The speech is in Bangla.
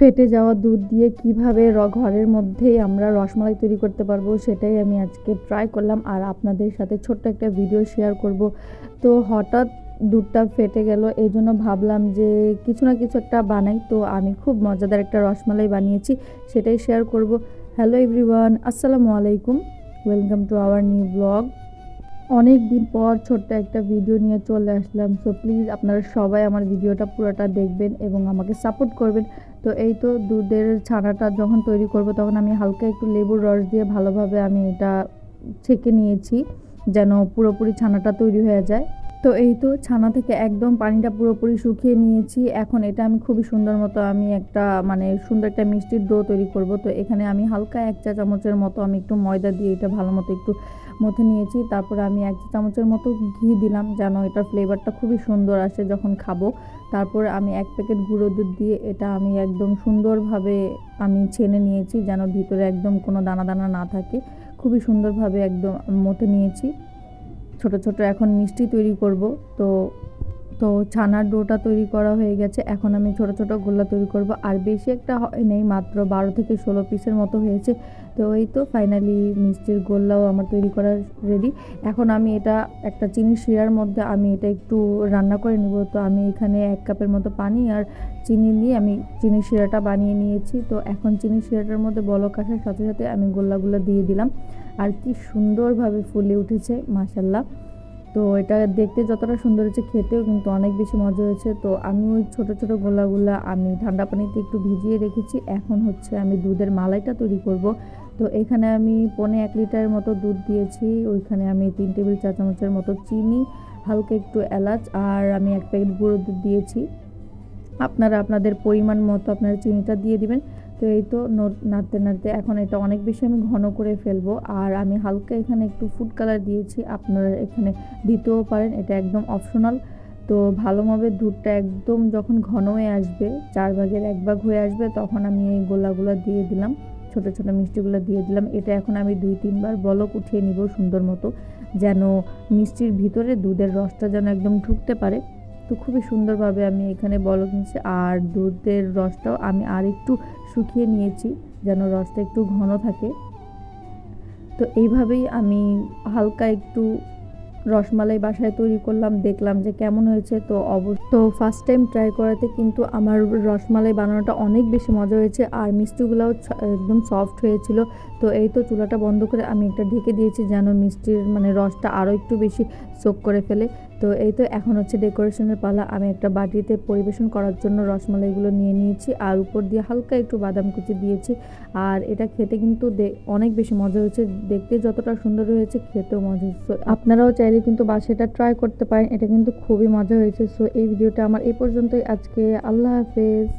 ফেটে যাওয়া দুধ দিয়ে কীভাবে ঘরের মধ্যেই আমরা রসমালাই তৈরি করতে পারব সেটাই আমি আজকে ট্রাই করলাম আর আপনাদের সাথে ছোট্ট একটা ভিডিও শেয়ার করব। তো হঠাৎ দুধটা ফেটে গেল, এই জন্য ভাবলাম যে কিছু না কিছু একটা বানাই। তো আমি খুব মজাদার একটা রসমালাই বানিয়েছি, সেটাই শেয়ার করব। হ্যালো এভরিওয়ান আসসালামু আলাইকুম। Welcome to our new blog অনেক দিন পর ছোট্ট একটা ভিডিও নিয়ে চলে আসলাম। সো প্লিজ আপনারা সবাই আমার ভিডিওটা পুরোটা দেখবেন এবং আমাকে সাপোর্ট করবেন। তো এই তো দুধের ছানাটা যখন তৈরি করব, তখন আমি হালকা একটু লেবুর রস দিয়ে ভালোভাবে আমি এটা ছেঁকে নিয়েছি, যেন পুরোপুরি ছানাটা তৈরি হয়ে যায়। তো এই তো ছানা থেকে একদম পানিটা পুরোপুরি শুকিয়ে নিয়েছি। এখন এটা আমি খুবই সুন্দর মতো আমি একটা মানে সুন্দর একটা মিষ্টির ডো তৈরি করব। তো এখানে আমি হালকা এক চা চামচের মতো আমি একটু ময়দা দিয়ে এটা ভালো মতো একটু মথে নিয়েছি। তারপরে আমি এক চা চামচের মতো ঘি দিলাম যেন এটার ফ্লেভারটা খুবই সুন্দর আসে যখন খাব। তারপরে আমি এক প্যাকেট গুঁড়ো দুধ দিয়ে এটা আমি একদম সুন্দরভাবে আমি ছেনে নিয়েছি যেন ভিতরে একদম কোনো দানা দানা না থাকে। খুবই সুন্দরভাবে একদম মথে নিয়েছি। ছোট ছোট এখন মিষ্টি তৈরি করব। তো তো ছানার ডোটা তৈরি করা হয়ে গেছে। এখন আমি ছোট ছোট গোল্লা তৈরি করব। আর বেশি একটা হয় নেই, মাত্র বারো থেকে ষোলো পিসের মতো হয়েছে। তো এই তো ফাইনালি মিষ্টির গোল্লাও আমার তৈরি করা রেডি এখন আমি এটা একটা চিনি শিরার মধ্যে আমি এটা একটু রান্না করে নেব। তো আমি এখানে এক কাপের মতো পানি আর চিনি নিয়ে আমি চিনি শিরাটা বানিয়ে নিয়েছি। তো এখন চিনি শিরাটার মধ্যে বলক আসার সাথে সাথে আমি গোল্লাগুলো দিয়ে দিলাম। আর কি সুন্দরভাবে ফুলে উঠেছে মাসাল্লাহ তো এটা দেখতে যতটা সুন্দর হয়েছে, খেতেও কিন্তু অনেক বেশি মজা হয়েছে। তো আমি ওই ছোটো ছোটো গোলাগুলা আমি ঠান্ডা পানিতে একটু ভিজিয়ে রেখেছি। এখন হচ্ছে আমি দুধের মালাইটা তৈরি করব। তো এখানে আমি পনে এক লিটারের মতো দুধ দিয়েছি। ওইখানে আমি তিন টেবিল চা চামচের মতো চিনি, হালকা একটু এলাচ, আর আমি এক প্যাকেট গুঁড়ো দুধ দিয়েছি। আপনারা আপনাদের পরিমাণ মতো আপনারা চিনিটা দিয়ে দিবেন। তো এই তো নাড়তে নাড়তে এখন এটা অনেক বেশি আমি ঘন করে ফেলব। আর আমি হালকা এখানে একটু ফুড কালার দিয়েছি, আপনারা এখানে দিতেও পারেন, এটা একদম অপশনাল তো ভালোভাবে দুধটা একদম যখন ঘন হয়ে আসবে, চার ভাগের এক ভাগ হয়ে আসবে, তখন আমি এই গোলাগুলো দিয়ে দিলাম, ছোট ছোট মিষ্টিগুলো দিয়ে দিলাম। এটা এখন আমি দুই তিনবার বলক উঠিয়ে নিব সুন্দর মতো, যেন মিষ্টির ভিতরে দুধের রসটা যেন একদম ঢুকতে পারে। তো খুবই সুন্দরভাবে আমি এখানে বলক নিচ্ছি আর দুধের রসটাও আমি আর একটু শুকিয়ে নিয়েছি যেন রসটা একটু ঘন থাকে। তো এইভাবেই আমি হালকা একটু রসমালাই বাসায় তৈরি করলাম, দেখলাম যে কেমন হয়েছে। তো অবশ্য তো ফার্স্ট টাইম ট্রাই করাতে কিন্তু আমার রসমালাই বানানোটা অনেক বেশি মজা হয়েছে আর মিষ্টিগুলোও একদম সফট হয়েছিল। তো এই তো চুলাটা বন্ধ করে আমি একটা ঢেকে দিয়েছি যেন মিষ্টির মানে রসটা আরও একটু বেশি সোক করে ফেলে। তো এই তো এখন হচ্ছে ডেকোরেশনের পালা। আমি একটা বাটিতে পরিবেশন করার জন্য রসমালাইগুলো নিয়ে নিয়েছি। আর উপর দিয়ে হালকা একটু বাদাম কুচি দিয়েছি। আর এটা খেতে কিন্তু অনেক বেশি মজা হয়েছে। দেখতে যতটা সুন্দর হয়েছে, খেতেও মজা হয়েছে। আপনারাও চাইলে কিন্তু বা সেটা ট্রাই করতে পারেন। এটা কিন্তু খুবই মজা হয়েছে। সো এই ভিডিওটা আমার এই পর্যন্তই। আজকে আল্লাহ হাফেজ।